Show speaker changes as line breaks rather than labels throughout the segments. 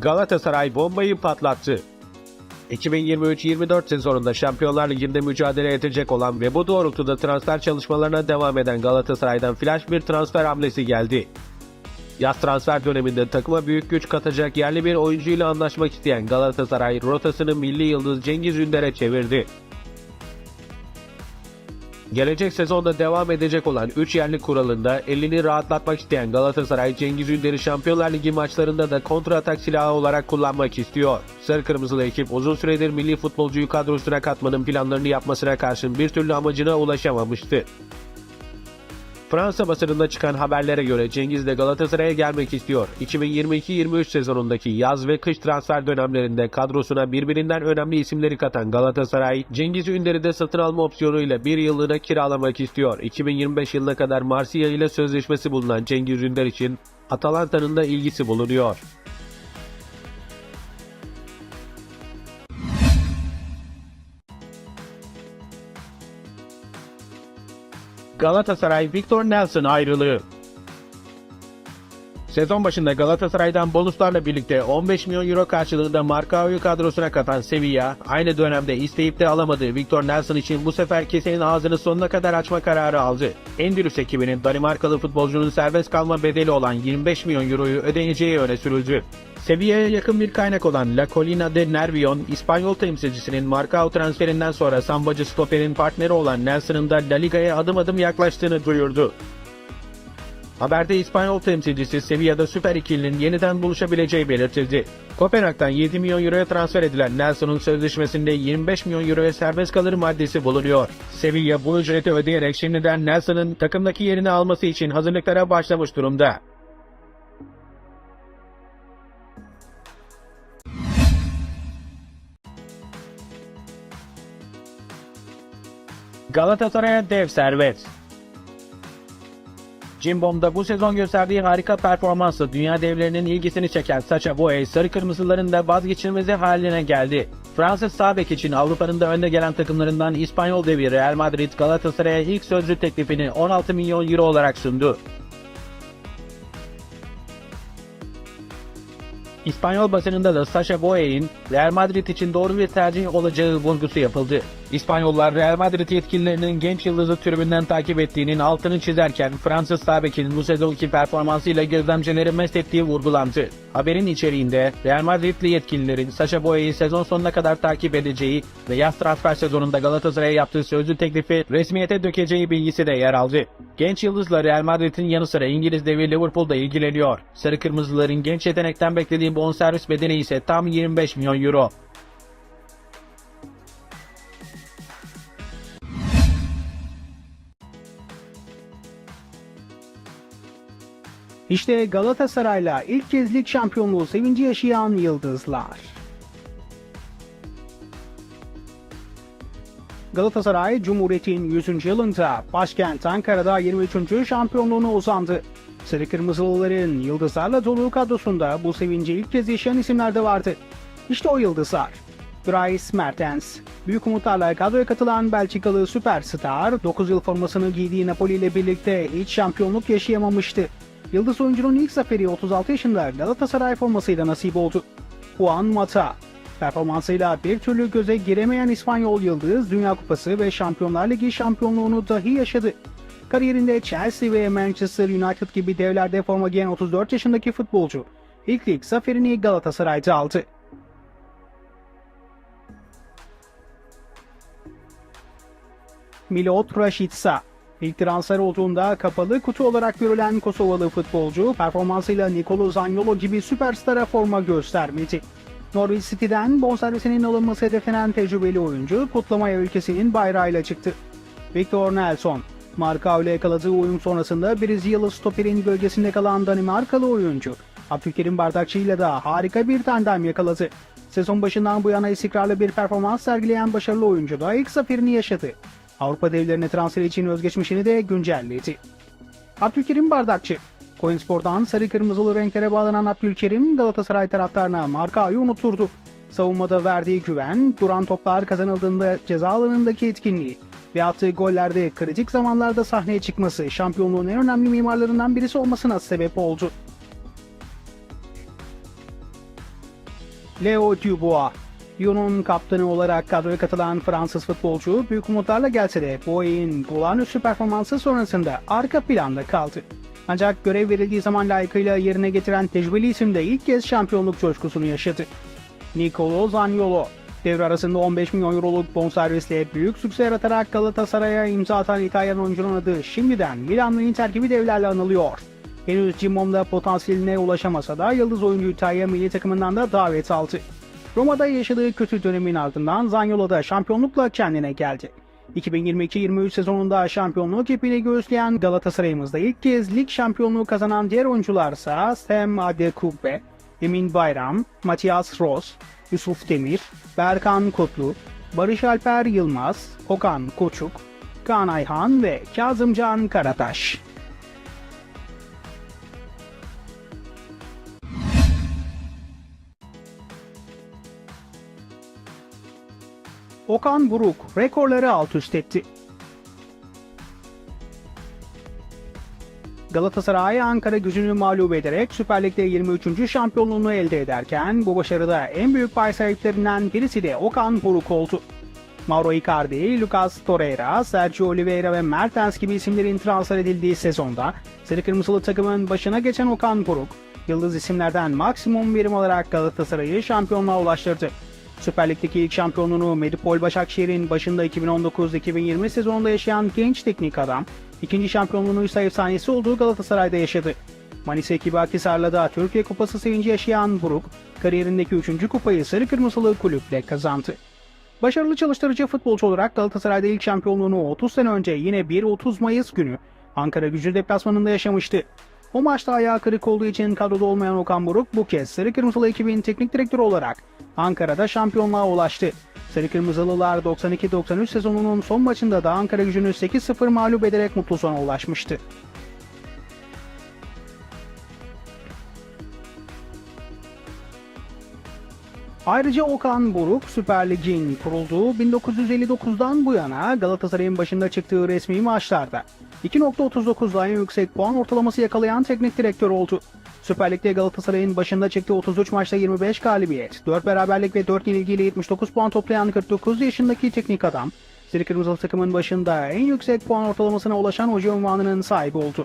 Galatasaray bombayı patlattı. 2023-24 sezonunda Şampiyonlar Ligi'nde mücadele edecek olan ve bu doğrultuda transfer çalışmalarına devam eden Galatasaray'dan flash bir transfer hamlesi geldi. Yaz transfer döneminde takıma büyük güç katacak yerli bir oyuncuyla anlaşmak isteyen Galatasaray rotasını milli yıldız Cengiz Ünder'e çevirdi. Gelecek sezonda devam edecek olan 3 yerli kuralında elini rahatlatmak isteyen Galatasaray Cengiz Ünder'i Şampiyonlar Ligi maçlarında da kontratak silahı olarak kullanmak istiyor. Sarı Kırmızılı ekip uzun süredir milli futbolcuyu kadrosuna katmanın planlarını yapmasına karşın bir türlü amacına ulaşamamıştı. Fransa basınında çıkan haberlere göre Cengiz de Galatasaray'a gelmek istiyor. 2022-23 sezonundaki yaz ve kış transfer dönemlerinde kadrosuna birbirinden önemli isimleri katan Galatasaray, Cengiz Ünder'i de satın alma opsiyonuyla bir yıllığına kiralamak istiyor. 2025 yılına kadar Marsilya ile sözleşmesi bulunan Cengiz Ünder için Atalanta'nın da ilgisi bulunuyor. Galatasaray Victor Nelson ayrılığı Sezon başında Galatasaray'dan bonuslarla birlikte 15 milyon euro karşılığında Marcao'yu kadrosuna katan Sevilla, aynı dönemde isteyip de alamadığı Victor Nelson için bu sefer kesenin ağzını sonuna kadar açma kararı aldı. Endülüs ekibinin Danimarkalı futbolcunun serbest kalma bedeli olan 25 milyon euroyu ödeneceği öne sürüldü. Sevilla'ya yakın bir kaynak olan La Colina de Nervion, İspanyol temsilcisinin Marcao transferinden sonra sambacı stoperin partneri olan Nelson'ın da La Liga'ya adım adım yaklaştığını duyurdu. Haberde İspanyol temsilcisi Sevilla'da Süper ikilinin yeniden buluşabileceği belirtildi. Kopenhag'dan 7 milyon euroya transfer edilen Nelson'un sözleşmesinde 25 milyon euroya serbest kalır maddesi bulunuyor. Sevilla bu ücreti ödeyerek şimdiden Nelson'ın takımdaki yerini alması için hazırlıklara başlamış durumda. Galatasaray'a dev servet. Cimbom'da bu sezon gösterdiği harika performansla dünya devlerinin ilgisini çeken Sacha Boey, sarı kırmızıların da vazgeçilmezi haline geldi. Fransız sağ bek için Avrupa'nın da önde gelen takımlarından İspanyol devi Real Madrid Galatasaray'a ilk sözlü teklifini 16 milyon euro olarak sundu. İspanyol basınında da Sacha Boey'in Real Madrid için doğru bir tercih olacağı vurgusu yapıldı. İspanyollar Real Madrid yetkililerinin genç yıldızı tribünden takip ettiğinin altını çizerken Fransız sağ bekinin bu sezonki performansıyla gözlemcileri mest ettiği vurgulandı. Haberin içeriğinde Real Madridli yetkililerin Sacha Boey'i sezon sonuna kadar takip edeceği ve yaz transfer sezonunda Galatasaray'a yaptığı sözlü teklifi resmiyete dökeceği bilgisi de yer aldı. Genç yıldızla Real Madrid'in yanı sıra İngiliz devi Liverpool'da ilgileniyor. Sarı Kırmızıların genç yetenekten beklediği bonservis bedeni ise tam 25 milyon euro.
İşte Galatasaray'la ilk kez lig şampiyonluğu sevinci yaşayan yıldızlar. Galatasaray Cumhuriyet'in 100. yılında başkent Ankara'da 23. şampiyonluğuna uzandı. Sarı Kırmızılıların yıldızlarla dolu kadrosunda bu sevinci ilk kez yaşayan isimler de vardı. İşte o yıldızlar. Dries Mertens. Büyük umutlarla kadroya katılan Belçikalı süperstar 9 yıl formasını giydiği Napoli ile birlikte hiç şampiyonluk yaşayamamıştı. Yıldız oyuncunun ilk zaferi 36 yaşında Galatasaray formasıyla nasip oldu. Juan Mata. Performansıyla bir türlü göze giremeyen İspanyol Yıldız Dünya Kupası ve Şampiyonlar Ligi şampiyonluğunu dahi yaşadı. Kariyerinde Chelsea ve Manchester United gibi devlerde forma giyen 34 yaşındaki futbolcu ilk lig zaferini Galatasaray'da aldı. Milot Rashica İlk transfer olduğunda kapalı kutu olarak görülen Kosovalı futbolcu performansıyla Nicolo Zaniolo gibi süperstara forma göstermedi. Norwich City'den bonservisinin alınması hedeflenen tecrübeli oyuncu kutlamaya ülkesinin bayrağıyla çıktı. Victor Nelson, Marka ile yakaladığı oyun sonrasında Brezilyalı stoperin gölgesinde kalan Danimarkalı oyuncu Abdülkerim Bardakçı ile de harika bir tandem yakaladı. Sezon başından bu yana istikrarlı bir performans sergileyen başarılı oyuncu da ilk zaferini yaşadı. Avrupa devlerine transfer için özgeçmişini de güncelledi. Abdülkerim Bardakçı Coinspor'dan sarı kırmızılı renklere bağlanan Abdülkerim Galatasaray taraftarına markayı unuturdu. Savunmada verdiği güven, duran toplar kazanıldığında ceza alanındaki etkinliği ve attığı gollerde kritik zamanlarda sahneye çıkması şampiyonluğun en önemli mimarlarından birisi olmasına sebep oldu. Leo Dubois. Lyon'un kaptanı olarak kadroya katılan Fransız futbolcu büyük umutlarla gelse de bu ayın olağanüstü performansı sonrasında arka planda kaldı. Ancak görev verildiği zaman layıkıyla yerine getiren tecrübeli isim de ilk kez şampiyonluk coşkusunu yaşadı. Nicolo Zaniolo devre arasında 15 milyon euroluk bonservisle büyük sükse yaratarak Galatasaray'a imza atan İtalyan oyuncunun adı şimdiden Milan ve Inter gibi devlerle anılıyor. Henüz Cimbom'da potansiyeline ulaşamasa da yıldız oyuncu İtalya milli takımından da davet aldı. Roma'da yaşadığı kötü dönemin ardından Zaniolo da şampiyonlukla kendine geldi. 2022-23 sezonunda şampiyonluk ipini göğüsleyen Galatasaray'ımızda ilk kez lig şampiyonluğu kazanan diğer oyuncularsa Sam Adekugbe, Emin Bayram, Matias Ross, Yusuf Demir, Berkan Kutlu, Barış Alper Yılmaz, Okan Koçuk, Kaan Ayhan ve Kazımcan Karataş. Okan Buruk rekorları alt üst etti. Galatasaray Ankara gücünü mağlup ederek Süper Lig'de 23. şampiyonluğunu elde ederken bu başarıda en büyük pay sahiplerinden birisi de Okan Buruk oldu. Mauro Icardi, Lucas Torreira, Sergio Oliveira ve Mertens gibi isimlerin transfer edildiği sezonda Sarı Kırmızılı takımın başına geçen Okan Buruk, yıldız isimlerden maksimum verim alarak Galatasaray'ı şampiyonluğa ulaştırdı. Süper Lig'deki ilk şampiyonluğunu Medipol Başakşehir'in başında 2019-2020 sezonunda yaşayan genç teknik adam, ikinci şampiyonluğunu ise efsanesi olduğu Galatasaray'da yaşadı. Manisa ekibi Akhisar'la da Türkiye Kupası sevinci yaşayan Buruk, kariyerindeki üçüncü kupayı Sarı Kırmızılı kulüple kazandı. Başarılı çalıştırıcı futbolcu olarak Galatasaray'da ilk şampiyonluğunu 30 sene önce yine 1-30 Mayıs günü Ankara gücü deplasmanında yaşamıştı. O maçta ayağı kırık olduğu için kadroda olmayan Okan Buruk bu kez Sarı Kırmızılı ekibin teknik direktörü olarak Ankara'da şampiyonluğa ulaştı. Sarı Kırmızılılar 92-93 sezonunun son maçında da Ankara gücünü 8-0 mağlup ederek mutlu sona ulaşmıştı. Ayrıca Okan Buruk Süper Lig'in kurulduğu 1959'dan bu yana Galatasaray'ın başında çıktığı resmi maçlarda 2.39'la en yüksek puan ortalaması yakalayan teknik direktör oldu. Süper Lig'de Galatasaray'ın başında çıktığı 33 maçta 25 galibiyet, 4 beraberlik ve 4 yenilgiyle 79 puan toplayan 49 yaşındaki teknik adam, Sarı Kırmızılı takımın başında en yüksek puan ortalamasına ulaşan hoca unvanının sahibi oldu.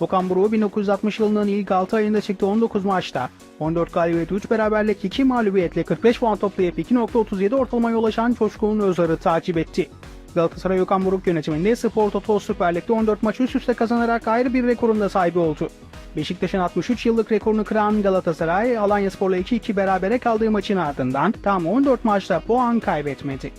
Okan Buruk 1960 yılının ilk 6 ayında çıktı 19 maçta 14 galibiyet 3 beraberlik 2 mağlubiyetle 45 puan toplayıp 2.37 ortalamaya ulaşan Coşkun Özar'ı takip etti. Galatasaray Okan Buruk yönetiminde Spor Toto Süper Lig'de 14 maç üst üste kazanarak ayrı bir rekorun da sahibi oldu. Beşiktaş'ın 63 yıllık rekorunu kıran Galatasaray, Alanyaspor'la 2-2 berabere kaldığı maçın ardından tam 14 maçta puan kaybetmedi.